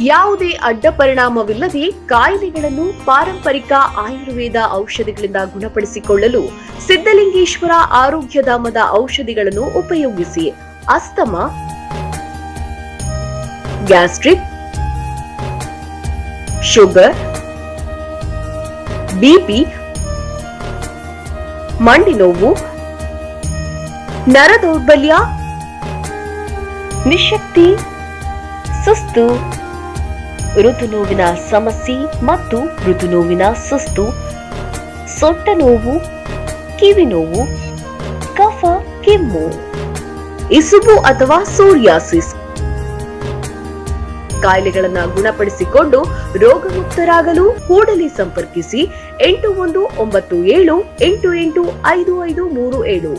ಯಾವುದೇ ಅಡ್ಡ ಪರಿಣಾಮವಿಲ್ಲದೆ ಕಾಯಿಲೆಗಳನ್ನು ಪಾರಂಪರಿಕ ಆಯುರ್ವೇದ ಔಷಧಿಗಳಿಂದ ಗುಣಪಡಿಸಿಕೊಳ್ಳಲು ಸಿದ್ಧಲಿಂಗೇಶ್ವರ ಆರೋಗ್ಯಧಾಮದ ಔಷಧಿಗಳನ್ನು ಉಪಯೋಗಿಸಿ. ಅಸ್ತಮ. ಗ್ಯಾಸ್ಟ್ರಿಕ್. ಶುಗರ್. ಬಿಪಿ ಮಂಡಿ ನೋವು. ನರ ದೌರ್ಬಲ್ಯ. ನಿಶಕ್ತಿ. ಸುಸ್ತು. ಋತು ನೋವಿನ ಸಮಸ್ಯೆ ಮತ್ತು ಋತು ನೋವಿನ ಸುಸ್ತು, ಸೊಟ್ಟ ನೋವು, ಕಿವಿ ನೋವು, ಕಫ, ಕೆಮ್ಮು, ಇಸುಬು ಅಥವಾ ಸೋರಿಯಾಸಿಸ್. ಕಾಯಿಲೆಗಳನ್ನ ಗುಣಪಡಿಸಿಕೊಂಡು ರೋಗಮುಕ್ತರಾಗಲು ಕೂಡಲೇ ಸಂಪರ್ಕಿಸಿ ಎಂಟು ಒಂದು ಒಂಬತ್ತು ಏಳು ಎಂಟು ಎಂಟು ಐದು ಐದು ಮೂರು ಏಳು.